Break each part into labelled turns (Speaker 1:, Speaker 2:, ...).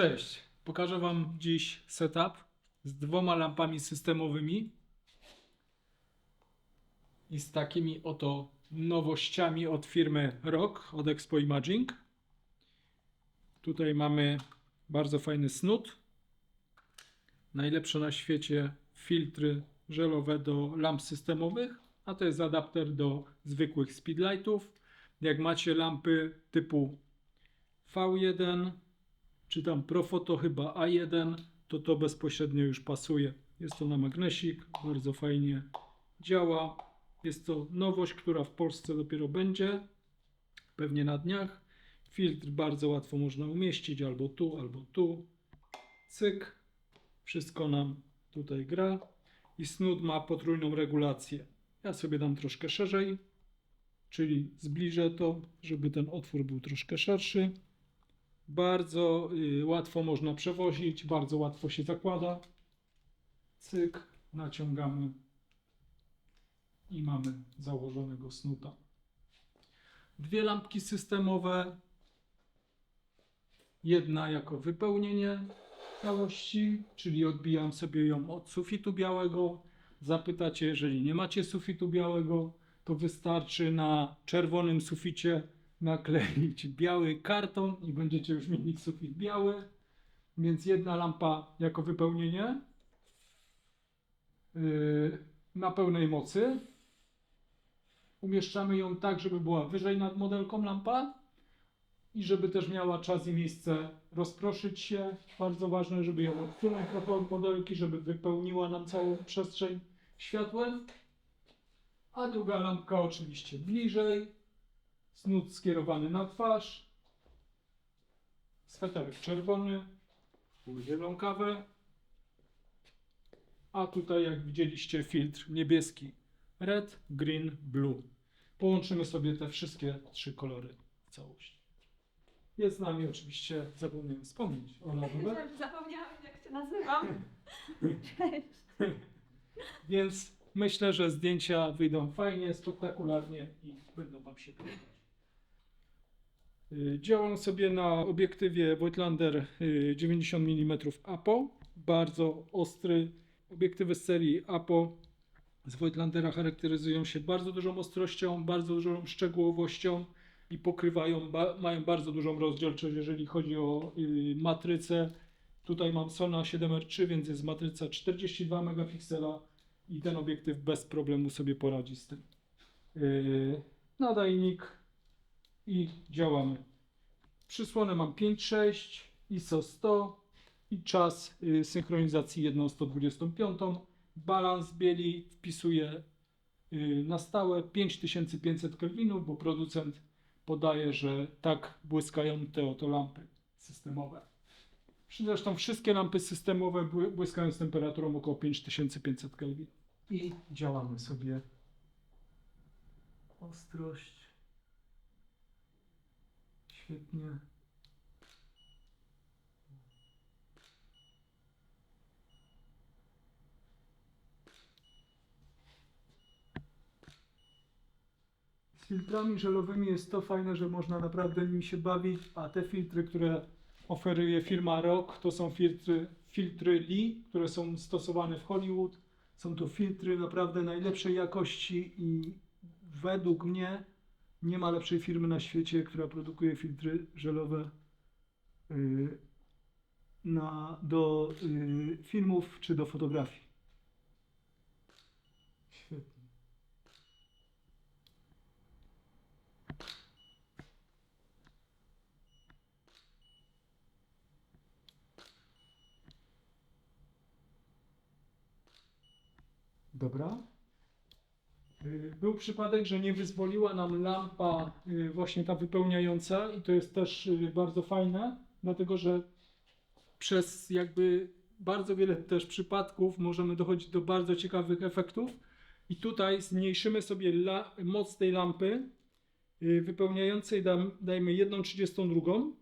Speaker 1: Cześć, pokażę Wam dziś setup z dwoma lampami systemowymi i z takimi oto nowościami od firmy ROK, od Expo Imaging. Tutaj mamy bardzo fajny snut, najlepsze na świecie filtry żelowe do lamp systemowych, a to jest adapter do zwykłych speedlightów. Jak macie lampy typu V1, czy tam Profoto chyba A1, to to bezpośrednio już pasuje. Jest to na magnesik, bardzo fajnie działa. Jest to nowość, która w Polsce dopiero będzie, pewnie na dniach. Filtr bardzo łatwo można umieścić albo tu, albo tu. Cyk, wszystko nam tutaj gra. I snut ma potrójną regulację. Ja sobie dam troszkę szerzej, czyli zbliżę to, żeby ten otwór był troszkę szerszy. Bardzo y, łatwo można przewozić, bardzo łatwo się zakłada. Cyk, naciągamy i mamy założonego snuta. Dwie lampki systemowe. Jedna jako wypełnienie całości, czyli odbijam sobie ją od sufitu białego. Zapytacie, jeżeli nie macie sufitu białego, to wystarczy na czerwonym suficie nakleić biały karton i będziecie już mieli sufit biały. Więc jedna lampa jako wypełnienie yy, na pełnej mocy. Umieszczamy ją tak, żeby była wyżej nad modelką lampa i żeby też miała czas i miejsce rozproszyć się. Bardzo ważne, żeby ją odsunąć trochę od modelki, żeby wypełniła nam całą przestrzeń światłem. A druga lampka oczywiście bliżej. Snut skierowany na twarz. Sweterek czerwony. Zielą kawę. A tutaj, jak widzieliście, filtr niebieski. Red, green, blue. Połączymy sobie te wszystkie trzy kolory w całości. Jest z nami oczywiście, zapomniałem wspomnieć, Ola.
Speaker 2: Zapomniałam jak się nazywam. Cześć.
Speaker 1: Więc myślę, że zdjęcia wyjdą fajnie, spektakularnie i będą Wam się podobać. Y, Działam sobie na obiektywie Voigtlander y, 90 mm APO. Bardzo ostry. Obiektywy z serii APO z Voigtlandera charakteryzują się bardzo dużą ostrością, bardzo dużą szczegółowością i pokrywają, ba, mają bardzo dużą rozdzielczość, jeżeli chodzi o y, matrycę. Tutaj mam Sona 7R3, więc jest matryca 42 megapiksela i ten obiektyw bez problemu sobie poradzi z tym. Yy, nadajnik i działamy. Przysłonę mam 5.6, ISO 100 i czas yy, synchronizacji 1.125. Balans bieli wpisuję yy, na stałe 5500 kelwinów, bo producent podaje, że tak błyskają te oto lampy systemowe. Zresztą wszystkie lampy systemowe bły- błyskają z temperaturą około 5500 Kelvin. I działamy sobie. Ostrość. Świetnie. Z filtrami żelowymi jest to fajne, że można naprawdę nimi się bawić, a te filtry, które oferuje firma ROK, to są filtry, filtry Lee, które są stosowane w Hollywood. Są to filtry naprawdę najlepszej jakości i według mnie nie ma lepszej firmy na świecie, która produkuje filtry żelowe yy, na, do yy, filmów czy do fotografii. Świetnie. Dobra. Y, Był przypadek, że nie wyzwoliła nam lampa y, właśnie ta wypełniająca i to jest też y, bardzo fajne, dlatego że przez jakby bardzo wiele też przypadków możemy dochodzić do bardzo ciekawych efektów. I tutaj zmniejszymy sobie moc tej lampy wypełniającej dam, dajmy 1,32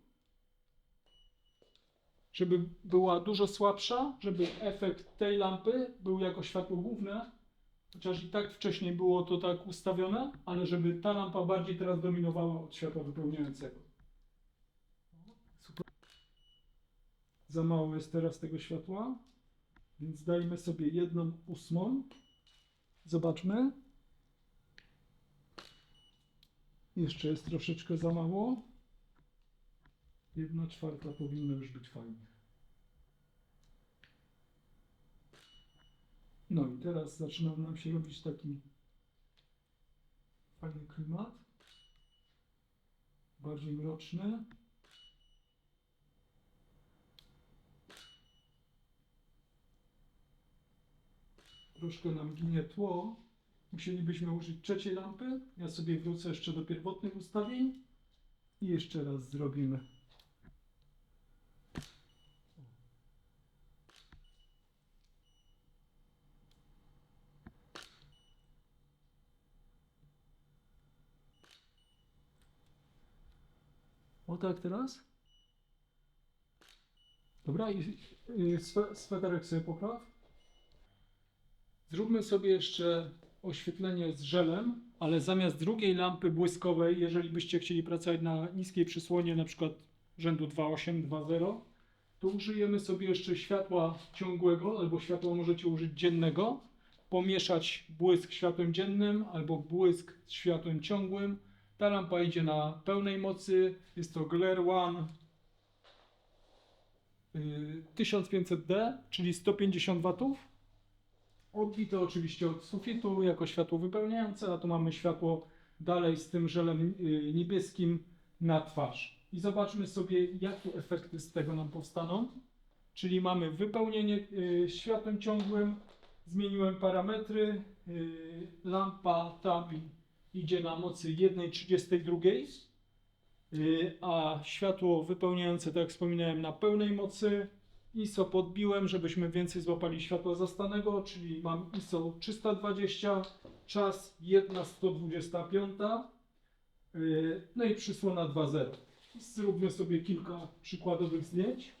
Speaker 1: żeby była dużo słabsza, żeby efekt tej lampy był jako światło główne, chociaż i tak wcześniej było to tak ustawione, ale żeby ta lampa bardziej teraz dominowała od światła wypełniającego. Super. Za mało jest teraz tego światła, więc dajmy sobie jedną ósmą. Zobaczmy. Jeszcze jest troszeczkę za mało. Jedna czwarta powinno już być fajnie. No i teraz zaczyna nam się robić taki fajny klimat. Bardziej mroczny. Troszkę nam ginie tło. Musielibyśmy użyć trzeciej lampy. Ja sobie wrócę jeszcze do pierwotnych ustawień i jeszcze raz zrobimy. O tak teraz? Dobra, i i swe- sweterek sobie popraw. Zróbmy sobie jeszcze oświetlenie z żelem, ale zamiast drugiej lampy błyskowej, jeżeli byście chcieli pracować na niskiej przysłonie, na przykład rzędu 2820, to użyjemy sobie jeszcze światła ciągłego, albo światła możecie użyć dziennego, pomieszać błysk światłem dziennym, albo błysk z światłem ciągłym. Ta lampa idzie na pełnej mocy, jest to Glare One y, 1500D, czyli 150 W. Odbite oczywiście od sufitu jako światło wypełniające, a tu mamy światło dalej z tym żelem y, niebieskim na twarz. I zobaczmy sobie, jakie efekty z tego nam powstaną. Czyli mamy wypełnienie y, światłem ciągłym, zmieniłem parametry, y, lampa tabi idzie na mocy 1,32, y, a światło wypełniające, tak jak wspominałem, na pełnej mocy. ISO podbiłem, żebyśmy więcej złapali światła zastanego, czyli mam ISO 320, czas 1,125, yy, no i przysłona 2.0. Zróbmy sobie kilka przykładowych zdjęć.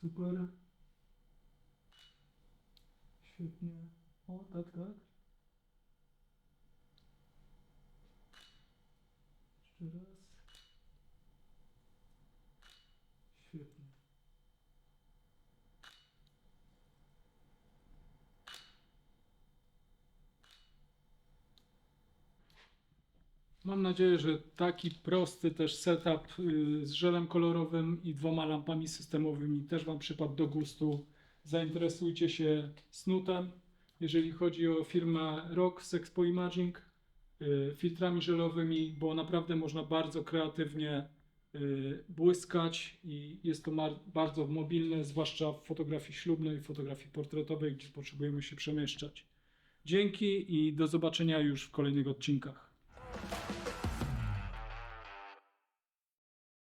Speaker 1: Super. Świetnie. O, tak, tak. Jeszcze raz. Mam nadzieję, że taki prosty też setup y, z żelem kolorowym i dwoma lampami systemowymi też Wam przypadł do gustu. Zainteresujcie się snutem. Jeżeli chodzi o firmę Rock z Expo Imaging, y, filtrami żelowymi, bo naprawdę można bardzo kreatywnie y, błyskać i jest to bardzo mobilne, zwłaszcza w fotografii ślubnej, fotografii portretowej, gdzie potrzebujemy się przemieszczać. Dzięki i do zobaczenia już w kolejnych odcinkach.